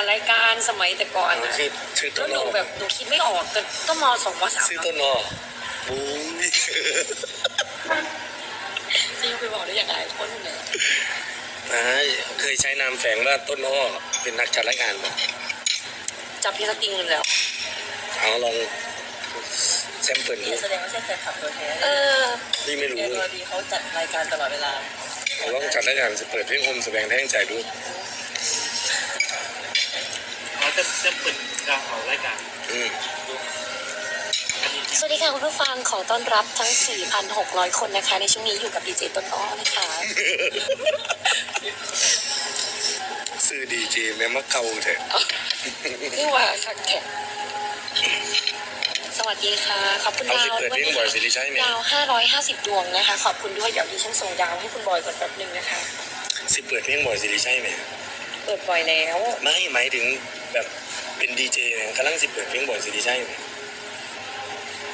ดรายการสมัยแต่ก่อนอะชื่อชื่อต้แล้นวหอ้นูอแบบหนูคิดไม่ออกก็ต้องมสองมสามชื่อต้นอ้อปุ้ยจะยังไปบอกได้ยังไงคนเนี่ยอ่าเคยใช้นามแฝงว่าต้นอ้อเป็นนักจัดรายการปะจับพี่สติงเงินแล้ว เอาลองแซมเปิลดูแสดงว่าใช่แฟนคลับตัวแท้เออพี่ไม่รู้เอเลอยดีเขาจัดรายการตลอดเวลาเอาลองจัดรายการเปิดเพลงโฮมแสดงแท่งใจดูเขา จะจะเปิดการเขารายการอืมสวัสดีค่ะคุณผู้ฟังขอต้อนรับทั้ง 4,600 คนนะคะ ในช่วงนี้อยู่กับดีเจต้นอ้อนะคะซื้อดีเจแม่มะเกาเถอะคือว่าคักแขกสวัสดีค่ะ ขอบคุณเอาดาสิวเปิดด้วเพยลงนะบ่อยคะสิริชัยไหมดาว550ดวงนะคะ ขอบคุณด้วยเดี๋ยวดิฉันส่งดาวให้คุณบอยก่อนแป๊บหนึงนะคะ สิเปิดเพลงบ่อยสิริชัยไหม เปิดบ่อยแล้ว ไม่หมายถึง แบบเป็นดีเจเนี่ยกำลังสิเปิดเพลงบ่อยสิริชัยไหม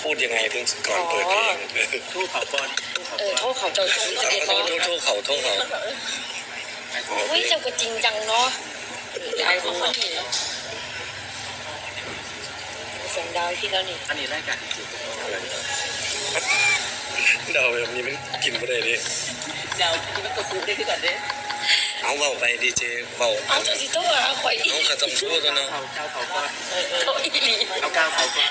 พูดยังไงถึงก่อนเปิดเพลงทู่เขาบอลทู่เขาเอบออลโทษเขาเจ้าจงสเก็ตโทบอษลโทษโทษเขาโทษเขาอ๋อเฮ้ยเจ้าก็จริงจังเนาะไอ้คนนี้ส่งดาวให้พี่แล้วนี่อันนี้รายการจริงอะไรเดาแบบนี้มันกินไม่ได้ดิๆเดี๋ยวที่มันกดปุ๊บได้ขึ้นก่อนเด้ เอาเบาไปดีเจเบาเอาเจ้าสิตัวอะข่อยอีเอากระจำชั่วตัวเนาะเขาเจ้าเขาก่อนเออเออโอ้ยดีเอาก้าวเขาก่อน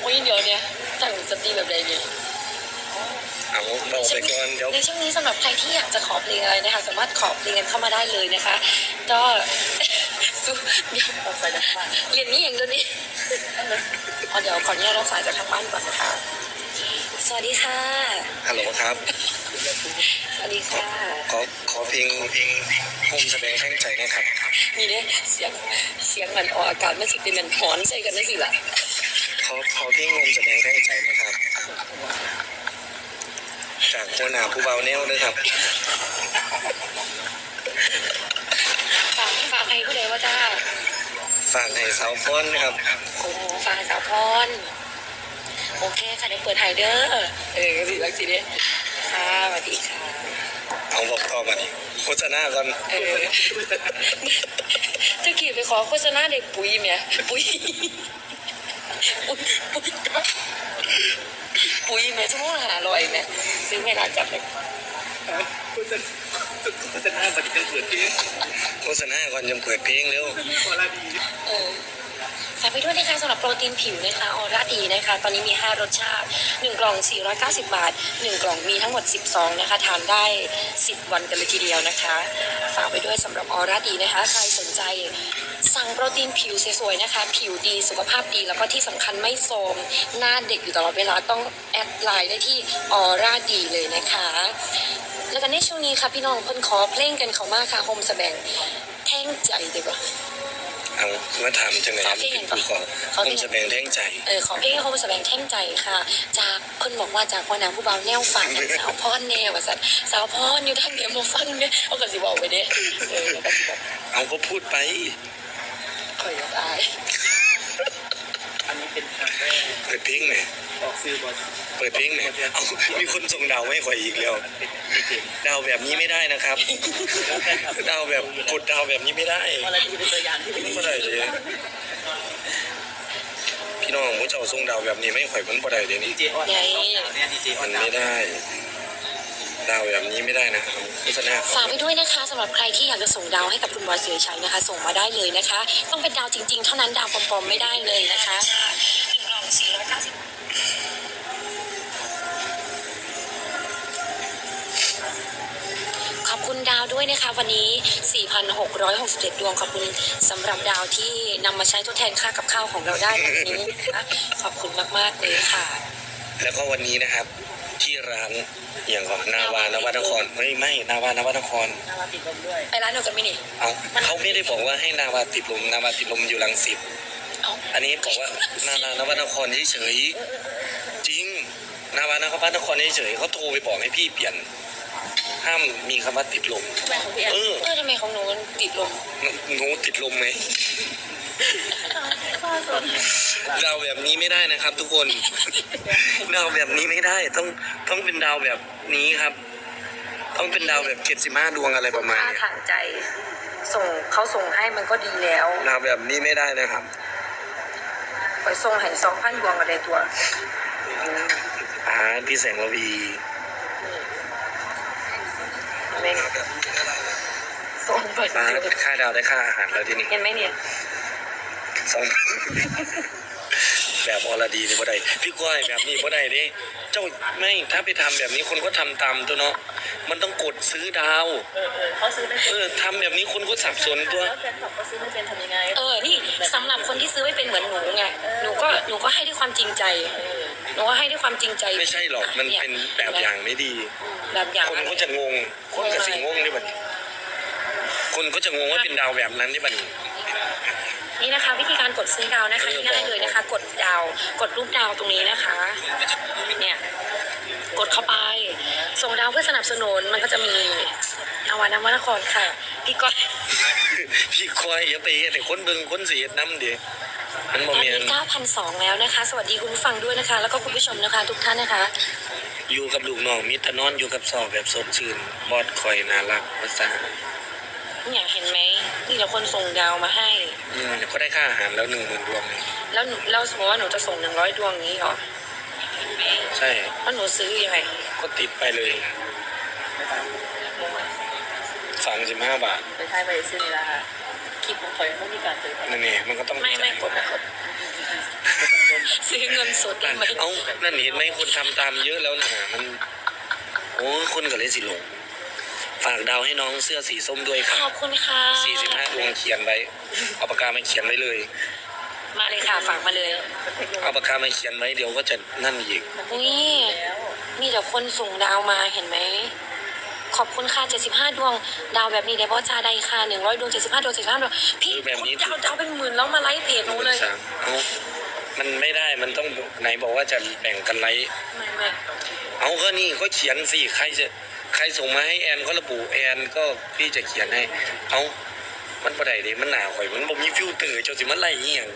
โอ้ยเดี๋ยวเนี่ยตั้งสติแบบใดเนี่ย เอาเบาไปก่อนเดี๋ยว ในช่วงนี้สำหรับใครที่อยากจะขอเพลงอะไรนะคะ สามารถขอเพลงกันเข้ามาได้เลยนะคะ ก็ สู้เดี๋ยวต้องใส่น้ำมันเรียนนี้อย่างเดียวนี้เอาเดี๋ยวขออนุญาตรับสายจากทางบ้านก่อนนะคะ สวัสดีค่ะ ฮัลโหลครับ สวัสดีค่ะขอขอเพลงเพลงโฮมแสดงแท่งใจนะครับนี่เนี่ยเสียงเสียงมันออกอากาศมันสิเป็นเหมือนหอนใส่กันได้สิล่ะขอขอเพลงโฮมแสดงแท่งใจนะครับจากหัวหน้าผู้เบาแนวด้วยครับฝากฝากให้ผู้ใดว่าจ้าฝากให้สาวฟ้อนนะครับโอ้โหฝากให้สาวพรโอเคค่ะเดี๋ยวเปิดไฮเดอร์เออสิรักสิเนี่ยค่ะ สวัสดีค่ะเอาบอกต่อมาดิโฆษณาก่อนเออจะขี่ไปขอโฆษณาเด็กปุ๋ยเมียปุ๋ย ปุ๋ยปุ๋ยปุ๋ยเมียชั่วโมงละหาร้อยเมียซื้อไม่ร้านจับเลยคุณจะคุณจะหน้าบัตรกันเปิดที่โฆษณาก่อนยังเปิดเพลงเร็วโคราดีเออ ฝากไปด้วยนะคะสำหรับโปรตีนผิวนะคะออร่าดีนะคะ ตอนนี้มี 5 รสชาติ 1 กล่อง 490 บาท 1 กล่องมีทั้งหมด10ซองนะคะ ทานได้ 10 วันกันเลยทีเดียวนะคะ ฝากไปด้วยสำหรับออร่าดีนะคะ ใครสนใจสั่งโปรตีนผิวสวยๆนะคะ ผิวดีสุขภาพดีแล้วก็ที่สำคัญไม่โทรมหน้าเด็กอยู่ตลอดเวลาต้องแอดไลน์ได้ที่ออร่าดีเลยนะคะ แล้วกันในช่วงนี้ค่ะพี่น้องเพิ่นขอเพลงกันเขามากค่ะโฮมสแบงแท่งใจดีกว่า เอามาถามจังไหนขอเพลงเป็นก่อนผู้ขอขอโฮเพลงมแสดงแท่งใจเออขอเพลงให้โฮมสแบงแท่งใจค่ะ จากเพิ่นบอกว่าจากพ่อนางผู้เบาแนวฝันจากสาวพรแนวว่าสัตว์สาวพรอยู่ทางเดียวมาฟังเนี่ยเอากระสิบอกไปเด้เออแล้วก็สิบอกเอาก็พูดไปข่อยอยากอาย อันนี้เป็นครั้งแรกเปิดเพลงไหมออกซื้อบอลเปิดเพลงไหมเอามีคนส่งดาวให้ข่อยอีกแล้ว เป็นดีเจดาวแบบนี้ไม่ได้นะครับแล้วแฟนคลับ ดาวแบบกดดาวแบบนี้ไม่ได้วาดีเป็นตัวอย่างที่ดีไม่ได้เลยพี่น้องมุ้เจ้าส่งดาวแบบนี้ไม่ข่อยมันบ่ได้เดี๋ยวดีนี้เจออนเนี่ยดีเจออมันนไม่ได้ ดาวแบบนี้ไม่ได้นะเอาโฆษณาฝากไปด้วยนะคะสำหรับใครที่อยากจะส่งดาวให้กับคุณบอยเสือชัยนะคะ ส่งมาได้เลยนะคะ ต้องเป็นดาวจริง ๆ เท่านั้นดาวปลอมๆไม่ได้เลยนะคะหนึ่งกล่อง490ขอบคุณดาวด้วยนะคะ วันนี้ 4,667 ดวงขอบคุณสำหรับดาวที่นำมาใช้ทดแทนค่ากับข้าวของเราได้วันนี้นะคะขอบคุณมากๆเลยค่ะ แล้วก็วันนี้นะครับ ที่ร้านอย่างก่อนนาวานวัตนครไม่ไม่นาวานวัตนครน่ารักติดลมด้วยไปร้านเดียวกันไหมนี่เอาเขาไม่ได้บอกว่าให้นาวาติดลมนาวาติดลมอยู่ลังสิตเอาอันนี้บอกว่านานานวัตนครเฉยๆจริง นาวานวัตนครเฉยๆเขาโทรไปบอกให้พี่เปลี่ยน ห้ามมีคำว่าติดลมแฟนของพี่แอนเออ เออทำไมของหนูมันติดลม หนูติดลมไหม ดาวแบบนี้ไม่ได้นะครับ ทุกคน ดาวแบบนี้ไม่ได้ ต้องต้องเป็นดาวแบบนี้ครับ ต้องเป็นดาวแบบเจ็ดสิบห้าดวงอะไรประมาณค่าเนี้ยทางใจ ส่งเขาส่งให้มันก็ดีแล้วนาแบบนี้ไม่ได้นะครับ ไปส่งให้สองพันดวงอะไรตัว อ่าพี่แสงระวีแม่งส่งไปอ่าค่าดาวได้ค่าอาหารแล้วทีนี้เห็นไหมเนี่ย สองแบบอรดีนี่บ่ได้พี่ก้อยแบบนี้บ่ได้เด้เจ้าไม่ถ้าไปทำแบบนี้คนก็ทำตามตัวเนาะมันต้องกดซื้อดาว เออเออเขาซื้อไม่เป็นเออทำแบบนี้คนก็สับสนตัว แล้วแฟนคลับเขาซื้อไม่เป็นทำยังไง เออ นี่สำหรับคนที่ซื้อไม่เป็นเหมือนหนูไง หนูก็หนูก็ให้ด้วยความจริงใจ หนูก็ให้ด้วยความจริงใจไม่ใช่หรอกมันเป็นแบบอย่างไม่ดี แบบอย่างคนก็จะงง คนก็สิงงนี่บัดนี้คนก็จะงงว่าเป็นดาวแบบนั้นนี่บัดนี้ นี่นะคะ วิธีการกดซื้อดาวนะคะง่ายๆเลยนะคะ กดดาวกดรูปดาวตรงนี้นะคะ เนี่ยกดเข้าไป ส่งดาวเพื่อสนับสนุนมันก็จะมีนาวานวนครค่ะ พี่ก้อยพี่ก้อยอย่าไปเฮ็ดให้คนเบิ่งคนสิเฮ็ดนำดิมันบ่ตอนแม่นี้น9,200แล้วนะคะ สวัสดีคุณผู้ฟังด้วยนะคะ แล้วก็คุณผู้ชมนะคะ ทุกท่านนะคะ อยู่กับลูกน้องมิตรนอนอยู่กับสอบแบบสดชื่นบอดคอยน่ารักภาษาเนี่ยเห็นไหมนี่เราคนส่งดาวมาให้ อืมก็ได้ค่าอาหารแล้วหนึ่งหมื่นดวงเลยแล้วหนูแล้วสมมติว่าหนูจะส่งหนึ่งร้อยดวงนี้เหรอใช่ แล้วหนูซื้อยังไงก็ติดไปเลยสามสิบห้าบาท ไปทายไปซื้อนี่ละค่ะคลิปของคอยไม่มีการซื้อนั่นเองมันก็ต้องไม่ไม่กดไม่กดซื้อเงินสดได้ไหม เอานั่นเห็นไหมคนทำตามเยอะแล้วนะมัน โอ้ยคนก็เลยสิหลง ฝากดาวให้น้องเสื้อสีส้มด้วยค่ะขอบคุณค่ะสี่สิบห้าดวงเขียนไว้เอาปากกามาเขียนไว้เลย มาเลยค่ะฝากมาเลยเอาปากกามาเขียนไว้เดี๋ยวก็จะนั่นอีกนี่มีแต่คนส่งดาวมาเห็นไหม ขอบคุณค่ะ 75 ดวง ดาวแบบนี้ได้บอจ้าได้ค่ะ 100 ดวง 75 ดวง 75 ดวง พี่คือแบบนี้ดาวดาวเป็นหมื่นแล้วมาไลฟ์เพจหนูเลยสามเอามันไม่ได้มันต้องไหนบอกว่าจะแบ่งกันไลฟ์ไม่ไม่เอาก็นี่ก็เขียนสิใครจะ ใครส่งมาให้แอนก็ระบุแอนก็พี่จะเขียนให้เอามันประไดเดมันหนาข่อยมันบ่มีฟิลเตอร์เจ้าสิมันไล่อีหยัง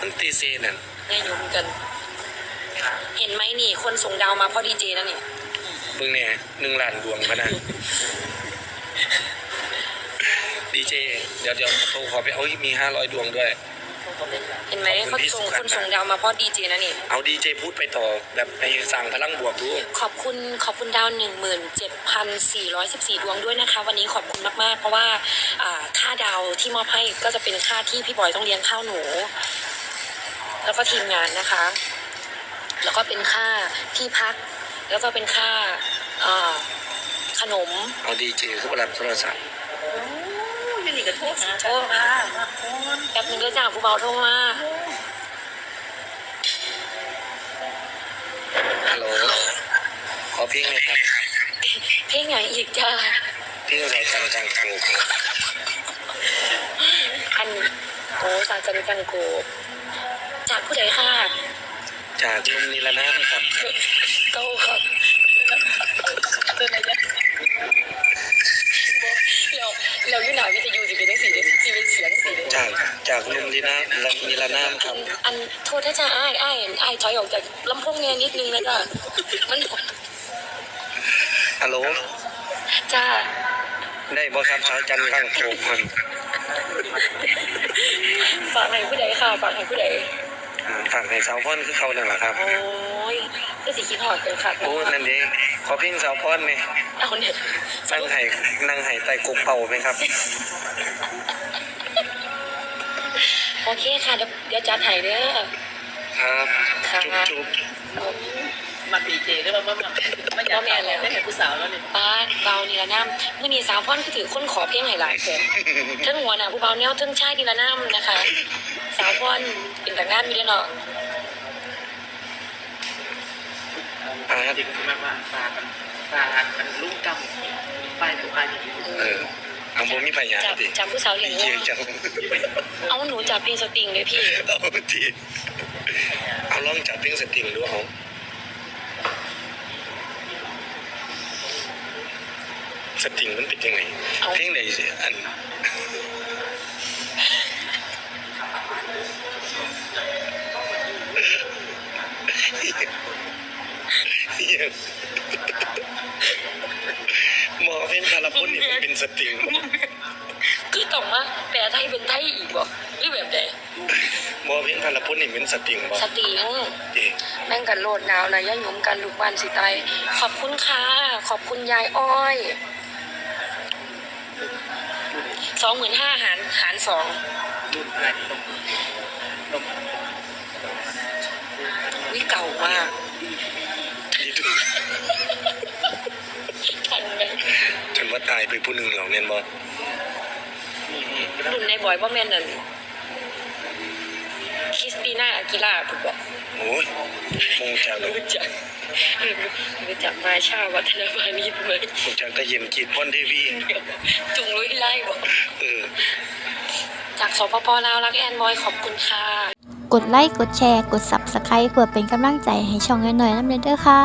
มันตีเซนั่นยังอยู่เหมือนกัน เห็นไหมนี่ คนส่งดาวมาเพราะดีเจนะนี่เบิ่งเนี่ยหนึ่งล้านดวงพะนะดีเจเดี๋ยวเดี๋ยวโทรขอไปเอาอีกมีห้าร้อยดวงด้วย เห็นไหมขอบคุณเขาส่งที่สุขคนส่งดาวมาเพราะดีเจนะนี่ เอาดีเจพูดไปต่อแบบไปสั่งพลังบวกดูขอบคุณขอบคุณดาวหนึ่งหมื่นเจ็ดพันสี่ร้อยสิบสี่ดวงด้วยนะคะ วันนี้ขอบคุณมากๆ เพราะว่าอ่าค่าดาวที่มอบให้ก็จะเป็นค่าที่พี่บอยต้องเลี้ยงข้าวหนู แล้วก็ทีมงานนะคะ แล้วก็เป็นค่าที่พัก แล้วก็เป็นค่าอ่าขนม เอาดีเจเข้าไปรับโทรศัพท์ไม่หนี กันโทษหาโทษมาแป๊บนึงก็จ้าผู้เบาโทรมาฮัลโหลขอเพลงหน่อยครับเพลงอย่างอีกจ้าเพลงอะไรกันจังกบอันโอ้สาจันกันโกบจากผู้ใดค่ะจากลุมนิรนามครับเก้าครับเป็นอะไรเนี่ย เราเราอยู่หนาวิทยุสิเป็นสีสิเป็นเสียงสีเลยจากจากลุมนิรนามนิรนามคอัรับนอันโทษนะจ๊ะอ้ายอ้ายอ้ายถอยออกจากลำโพงเงี้ยนิดนึงนะจ๊ะมันฮัลโหลจ้าได้บ่ครับสาวจันทร์ข้างโกบมันฝากให้ผู้ใดค่ะฝากให้ผู้ใด อ่าฝากให้สาวพ่อนคือเขานั่นแหละครับ โอ้ยก็สิคิดหอดกันค่ะโอ้นั่นเองขอเพลงสาวพ่อนเนี่ยเอาเนี่ยนั่งไห้นั่งไห้ใต้กบเป่าไหมครับ โอเคค่ะเดี๋ยวเดี๋ยวจัดให้เด้อครับ ค่ะจุ๊บจุ๊บมาดีเจได้ป่ะมามาไม่อยากได้เห็นผู้สาวแล้วเนี่ยป้าเบา นี่ละน้ำมื่อนี้สาวพ่อนคือถือคนขอเพลงให้หลายคนทั้งหัวหน้าผู้เบาแนวทั้งชายนี่ละน้ำนะคะ สาวพ่อนเป็นแต่งงานมีเด้อเนาะอ่าจริงมากว่าฝากกันฝากกันลุ่มกำป้ายตัวป้ายที่เออเอาบ่มีพยานจับดิจับผู้สาวอย่างเยี่นี้ยจังเอาหนูจับเพลงสตริงเลยพี่ เอาทีเอาลองจับเพลงสตริงดูเอา ตริงมันเป็นยังไงเอาเพลงไหนสิอันเหี้ยหมอเพลงคาราพุนนี่มันเป็นสตริงต้องมาแปลไทยเป็นไทยอีกบ่หรือแบบใดบ่เพียงพันละพุ่นนี่เป็นสติงบ่สติงเอ๊ะแม่งกันโลดหนาวนะย่าหยุมกันลูกบ้านสิตายขอบคุณค่ะ ขอบคุณยายอ้อย สองหมื่นห้าหารหารสองรุ่นอะไรตรงตรงวิเก่ามากนี่ดูทันไหมฉันว่าตายไปผู้หนึงแล้วแม่นบ่นี่นี่รุ่นในบอยว่าแม่นนั่นคริสติน่าอากิล่าถูกบอก โอ้ยคงจะเลยรู้จักรู้จักมาชาวัฒนวานิชไหมคงจะตะเย็นจีดพรเทวีจุงลุยไล่บอกเออจากสปปลาวรักแอนบอยขอบคุณค่ะ กดไลค์ กดแชร์ กด Subscribe เพื่อเป็นกำลังใจให้ช่องน้อยน้ำเด้อค่ะ